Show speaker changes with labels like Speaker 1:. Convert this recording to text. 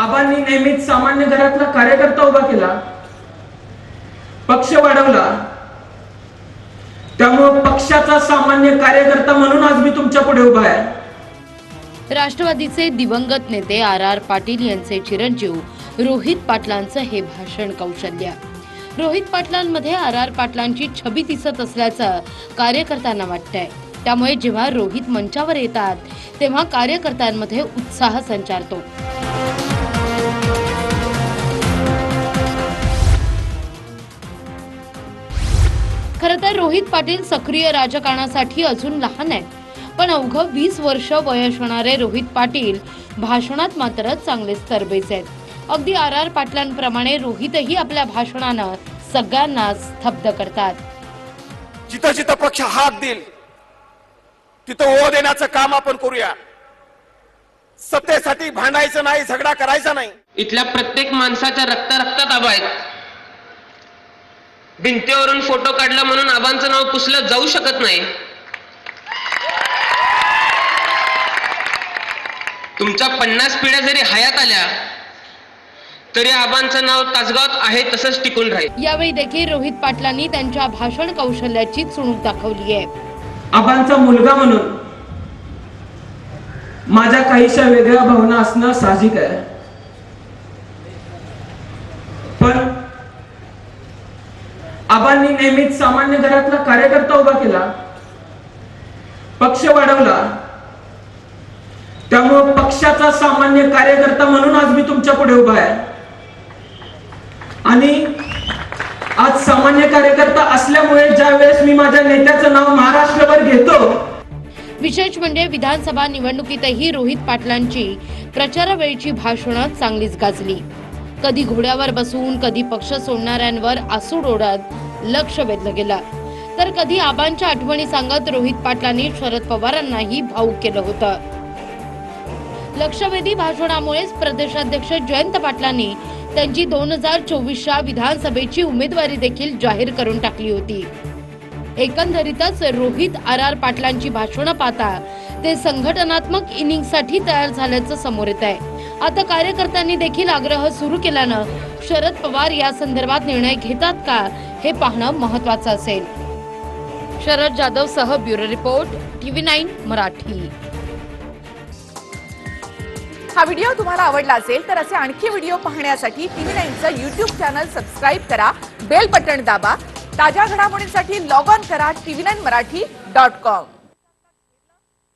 Speaker 1: आबांनी नेहमीच सामान्य घरातला कार्यकर्ता उभा केला. पक्ष वाढवला. त्यामुळे पक्षाचा सामान्य कार्यकर्ता म्हणून आज मी तुमच्यापुढे उभा आहे.
Speaker 2: राष्ट्रवादीचे दिवंगत नेते आर आर पाटील यांचे चिरंजीव रोहित पाटलांचं हे भाषण कौशल्य. रोहित पाटलांमध्ये आर आर पाटलांची छबी दिसत असल्याचं कार्यकर्त्यांना वाटतंय. त्यामुळे जेव्हा रोहित मंचावर येतात तेव्हा कार्यकर्त्यांमध्ये उत्साह संचारतो. तर रोहित पाटील सक्रिय राजकारणासाठी अजून लहान आहेत. पण अवघं वीस वर्ष वय असणारे रोहित पाटील भाषणात मात्र चांगलेच तरबेज आहेत. अगदी आर आर पाटलांप्रमाणे रोहितही आपल्या भाषणानं सगळ्यांना स्तब्ध करतात.
Speaker 3: जिथं जिथं पक्ष हात देईल तिथं ओ देण्याचं काम आपण करूया. सत्तेसाठी भांडायचं नाही झगडा करायचा नाही.
Speaker 4: इथल्या प्रत्येक माणसाच्या रक्त रक्तात आबा आहेत. भिंतीवरून फोटो काढला म्हणून आबांचं नाव पुसलं जाऊ शकत नाही. तुमच्या पन्नास पिढ्या जरी हयात आल्या तरी आबांचं नाव तासगावात आहे तसंच टिकून राहील.
Speaker 2: यावेळी देखील रोहित पाटलांनी त्यांच्या भाषण कौशल्याची चुणूक दाखवली आहे.
Speaker 1: आबांचा मुलगा म्हणून माझ्या काहीशा वेगळ्या भावना असणं साहजिक आहे पण आबांनी नेहमीच सामान्य घरातला कार्यकर्ता उभा केला. पक्ष वाढवला. त्यामुळं पक्षाचा सामान्य कार्यकर्ता म्हणून आज मी तुमच्यापुढे उभा आहे. आणि आज सामान्य कार्यकर्ता असल्यामुळे ज्या वेळेस मी माझ्या नेत्याचं नाव महाराष्ट्रभर घेतो
Speaker 2: विशेष म्हणजे विधानसभा निवडणुकीतही रोहित पाटलांची प्रचारावेळीची भाषणं चांगलीच गाजली. कधी घोड्यावर बसून कधी पक्ष सोडणाऱ्यांवर आसूड ओढत लक्ष वेधलं गेलं. तर कधी आबांच्या आठवणी सांगत रोहित पाटलांनी शरद पवारांनाही भाऊक केलं होतं. लक्षवेधी भाषणामुळेच प्रदेशाध्यक्ष जयंत पाटलांनी त्यांची दोन हजार चोवीसच्या विधानसभेची उमेदवारी देखील जाहीर करून टाकली होती. एकंदरीतच रोहित आर आर पाटलांची भाषणं पाहता ते संघटनात्मक इनिंगसाठी तयार झाल्याचं समोर येत आहे आता कार्यकर्त्यांनी देखील आग्रह सुरू केल्यानं शरद पवार या संदर्भात निर्णय घेतात का हे पाहणं महत्वाचं असेल. शरद जाधव सह bureau report TV nine Marathi.
Speaker 5: हा व्हिडिओ तुम्हाला आवडला असेल तर असे आणखी व्हिडिओ पाहण्यासाठी टीव्ही नाईनचं युट्यूब चॅनल सबस्क्राईब करा बेल बटन दाबा ताज्या घडामोडींसाठी लॉग ऑन करा TV nine Marathi dot com.